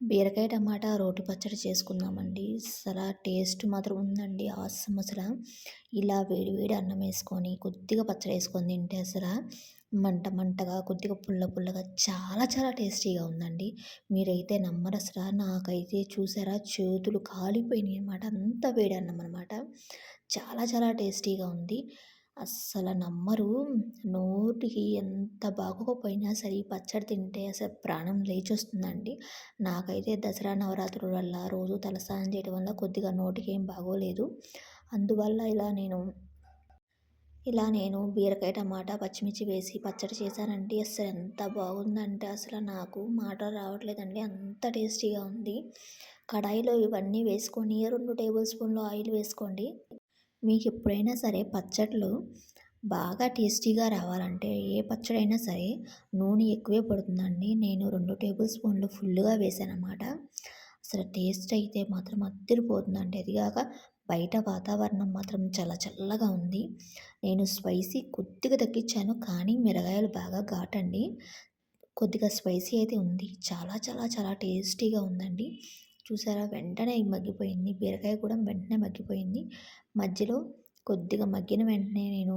బీరకాయ టమాటా రోటి పచ్చడి చేసుకుందామండి. చాలా టేస్ట్ మాత్రం ఉందండి. ఆసం అసలు. ఇలా వేడి వేడి అన్నం వేసుకొని కొద్దిగా పచ్చడి వేసుకొని తింటే అసలు మంట మంటగా కొద్దిగా పుల్ల పుల్లగా చాలా చాలా టేస్టీగా ఉందండి. మీరైతే నమ్మరు అసలు. నాకైతే చూసారా చేతులు కాలిపోయినాయి అనమాట అంత వేడి అన్నం అనమాట చాలా చాలా టేస్టీగా ఉంది. అస్సలు నమ్మరు. నోటికి ఎంత బాగోకపోయినా సరే ఈ పచ్చడి తింటే అసలు ప్రాణం లేచొస్తుందండి. నాకైతే దసరా నవరాత్రుల వల్ల రోజు తలస్నానం చేయడం వల్ల కొద్దిగా నోటికి ఏం బాగోలేదు. అందువల్ల ఇలా నేను ఇలా నేను బీరకాయ టమాటా పచ్చిమిర్చి వేసి పచ్చడి చేశానండి అసలు ఎంత బాగుందంటే అసలు నాకు మాట రావట్లేదండి. అంత టేస్టీగా ఉంది. కడాయిలో ఇవన్నీ వేసుకొని రెండు టేబుల్ స్పూన్లు ఆయిల్ వేసుకోండి. మీకు ఎప్పుడైనా సరే పచ్చళ్ళు బాగా టేస్టీగా రావాలంటే ఏ పచ్చడైనా సరే నూనె ఎక్కువే పడుతుందండి. నేను రెండు టేబుల్ స్పూన్లు ఫుల్గా వేసాను అనమాట అసలు టేస్ట్ అయితే మాత్రం అద్దరిపోతుందండి. అదిగాక బయట వాతావరణం మాత్రం చాలా చల్లగా ఉంది. నేను స్పైసీ కొద్దిగా తగ్గించాను కానీ మిరగాయలు బాగా ఘాటండి. కొద్దిగా స్పైసీ అయితే ఉంది. చాలా చాలా చాలా టేస్టీగా ఉందండి. చూసారా? వెంటనే మగ్గిపోయింది. బీరకాయ కూడా వెంటనే మగ్గిపోయింది. మధ్యలో కొద్దిగా మగ్గిన వెంటనే నేను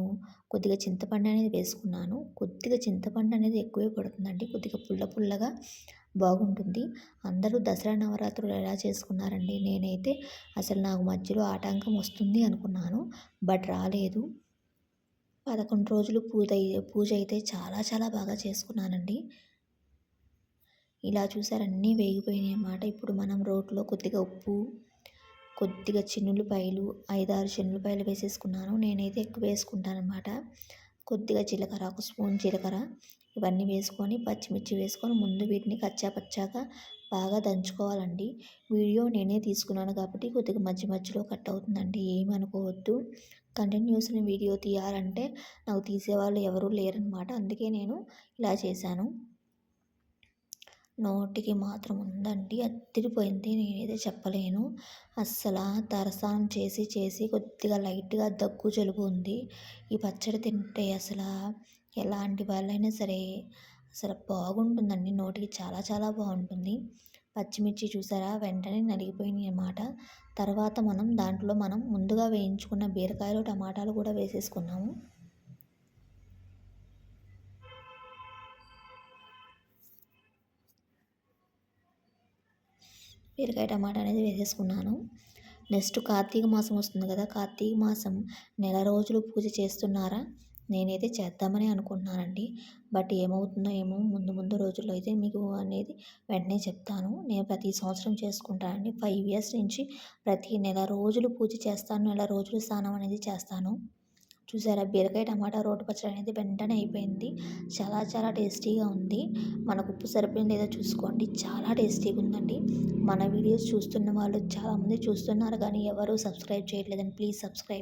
కొద్దిగా చింతపండు అనేది వేసుకున్నాను. కొద్దిగా చింతపండు అనేది ఎక్కువే పడుతుందండి. కొద్దిగా పుల్ల పుల్లగా బాగుంటుంది. అందరూ దసరా నవరాత్రులు ఎలా చేసుకున్నారండి? నేనైతే అసలు నాకు మధ్యలో ఆటంకం వస్తుంది అనుకున్నాను బట్ రాలేదు. పదకొండు రోజులు పూజ పూజ అయితే చాలా చాలా బాగా చేసుకున్నానండి. ఇలా చూసారు అన్నీ వేగిపోయినాయి అన్నమాట. ఇప్పుడు మనం రోట్లో కొద్దిగా ఉప్పు కొద్దిగా చిన్నులపాయలు ఐదారు చిన్నులపాయలు వేసేసుకున్నాను. నేనైతే ఎక్కువ వేసుకుంటాను అనమాట కొద్దిగా జీలకర్ర ఒక స్పూన్ జీలకర్ర ఇవన్నీ వేసుకొని పచ్చిమిర్చి వేసుకొని ముందు వీటిని కచ్చా పచ్చాగా బాగా దంచుకోవాలండి. వీడియో నేనే తీసుకున్నాను కాబట్టి కొద్దిగా మధ్య మధ్యలో కట్ అవుతుందండి ఏమనుకోవద్దు కంటిన్యూస్ని వీడియో తీయాలంటే నాకు తీసేవాళ్ళు ఎవరూ లేరనమాట అందుకే నేను ఇలా చేశాను. నోటికి మాత్రం ఉందండి. అద్దరిపోయింది నేనైతే చెప్పలేను. అస్సలు తరసానం చేసి చేసి కొద్దిగా లైట్గా దగ్గు జలుబు ఉంది. ఈ పచ్చడి తింటే అసలు ఎలాంటి వాళ్ళైనా సరే అసలు బాగుంటుందండి. నోటికి చాలా చాలా బాగుంటుంది. పచ్చిమిర్చి చూసారా? వెంటనే నలిగిపోయినాయి అన్నమాట. తర్వాత మనం దాంట్లో మనం ముందుగా వేయించుకున్న బీరకాయలు టమాటాలు కూడా వేసేసుకున్నాము. బీరకాయ టమాటా అనేది వేసేసుకున్నాను. నెక్స్ట్ కార్తీక మాసం వస్తుంది కదా కార్తీక మాసం నెల రోజులు పూజ చేస్తున్నారా? నేనైతే చేద్దామని అనుకుంటున్నానండి. బట్ ఏమవుతుందో ఏమో ముందు ముందు రోజుల్లో అయితే మీకు అనేది వెంటనే చెప్తాను. నేను ప్రతి సంవత్సరం చేసుకుంటానండి ఫైవ్ ఇయర్స్ నుంచి ప్రతి నెల రోజులు పూజ చేస్తాను నెల రోజులు స్నానం అనేది చేస్తాను. చూసారా? బీరకాయ టమాటా రోటి పచ్చడి అనేది వెంటనే అయిపోయింది. చాలా చాలా టేస్టీగా ఉంది. మనకు ఉప్పు సరిపోయింది లేదో చూసుకోండి. చాలా టేస్టీగా ఉందండి. మన వీడియోస్ చూస్తున్న వాళ్ళు చాలామంది చూస్తున్నారు కానీ ఎవరు సబ్స్క్రైబ్ చేయట్లేదండి. Please subscribe